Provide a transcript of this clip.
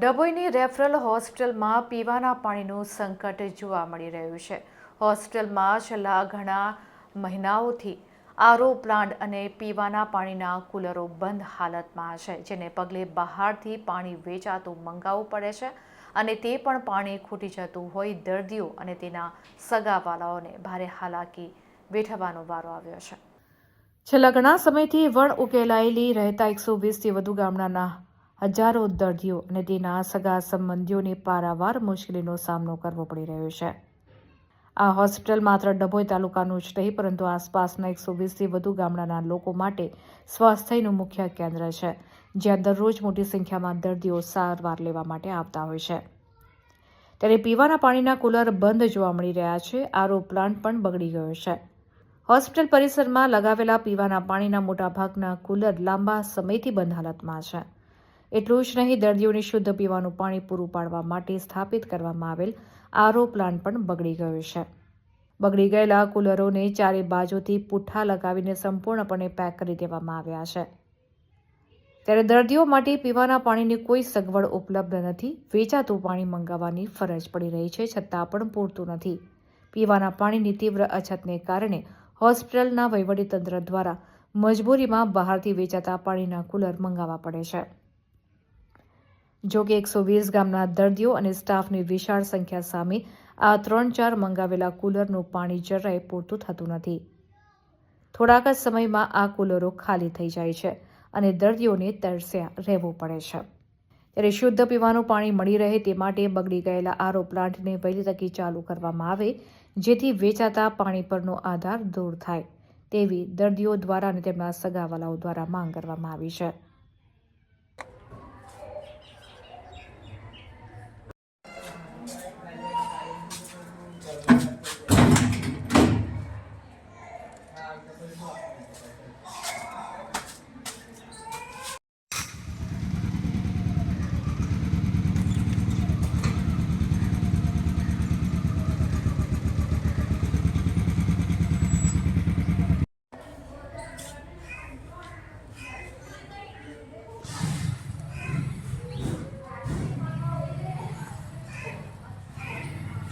ડભોઈની referral હોસ્ટેલમાં પીવાના પાણીનું સંકટ જોવા મળી રહ્યું છે. હોસ્ટેલમાં છેલ્લા ઘણા મહિનાઓથી આરો પ્લાન્ટ અને પીવાના પાણીના કુલરો બંધ હાલતમાં છે, જેને પગલે બહારથી પાણી વેચાતું મંગાવવું પડે છે અને તે પણ પાણી ખૂટી જતું હોય દર્દીઓ અને તેના સગાવાલાઓને ભારે હાલાકી વેઠવાનો વારો આવ્યો છે. છેલ્લા ઘણા સમયથી વણ ઉકેલાયેલી રહેતા એકસો વીસથી વધુ ગામડાના હજારો દર્દીઓ અને તેના સગા સંબંધીઓને પારાવાર મુશ્કેલીનો સામનો કરવો પડી રહ્યો છે. આ હોસ્પિટલ માત્ર ડભોઈ તાલુકાનું જ નહીં, પરંતુ આસપાસના એકસો વીસથી વધુ ગામડાના લોકો માટે સ્વાસ્થ્યનું મુખ્ય કેન્દ્ર છે, જ્યાં દરરોજ મોટી સંખ્યામાં દર્દીઓ સારવાર લેવા માટે આવતા હોય છે. ત્યારે પીવાના પાણીના કુલર બંધ જોવા મળી રહ્યા છે આરો પ્લાન્ટ પણ બગડી ગયો છે. હોસ્પિટલ પરિસરમાં લગાવેલા પીવાના પાણીના મોટાભાગના કુલર લાંબા સમયથી બંધ હાલતમાં છે. એટલું જ નહીં, દર્દીઓને શુદ્ધ પીવાનું પાણી પૂરું પાડવા માટે સ્થાપિત કરવામાં આવેલ આરો પ્લાન્ટ પણ બગડી ગયો છે. બગડી ગયેલા કુલરોને ચારે બાજુથી પુઠ્ઠા લગાવીને સંપૂર્ણપણે પેક કરી દેવામાં આવ્યા છે. ત્યારે દર્દીઓ માટે પીવાના પાણીની કોઈ સગવડ ઉપલબ્ધ નથી, વેચાતું પાણી મંગાવવાની ફરજ પડી રહી છે, છતાં પણ પૂરતું નથી. પીવાના પાણીની તીવ્ર અછતને કારણે હોસ્પિટલના વહીવટીતંત્ર દ્વારા મજબૂરીમાં બહારથી વેચાતા પાણીના કુલર મંગાવવા પડે છે. જો કે એકસો વીસ ગામના દર્દીઓ અને સ્ટાફની વિશાળ સંખ્યા સામે આ ત્રણ ચાર મંગાવેલા કુલરનું પાણી જરાય પૂરતું થતું નથી. થોડાક જ સમયમાં આ કુલરો ખાલી થઈ જાય છે અને દર્દીઓને તરસ્યા રહેવું પડે છે. ત્યારે શુદ્ધ પીવાનું પાણી મળી રહે તે માટે બગડી ગયેલા આરો પ્લાન્ટને વહેલી તકે ચાલુ કરવામાં આવે, જેથી વેચાતા પાણી પરનો આધાર દૂર થાય, તેવી દર્દીઓ દ્વારા અને તેમના સગાવાલાઓ દ્વારા માંગ કરવામાં આવી છે.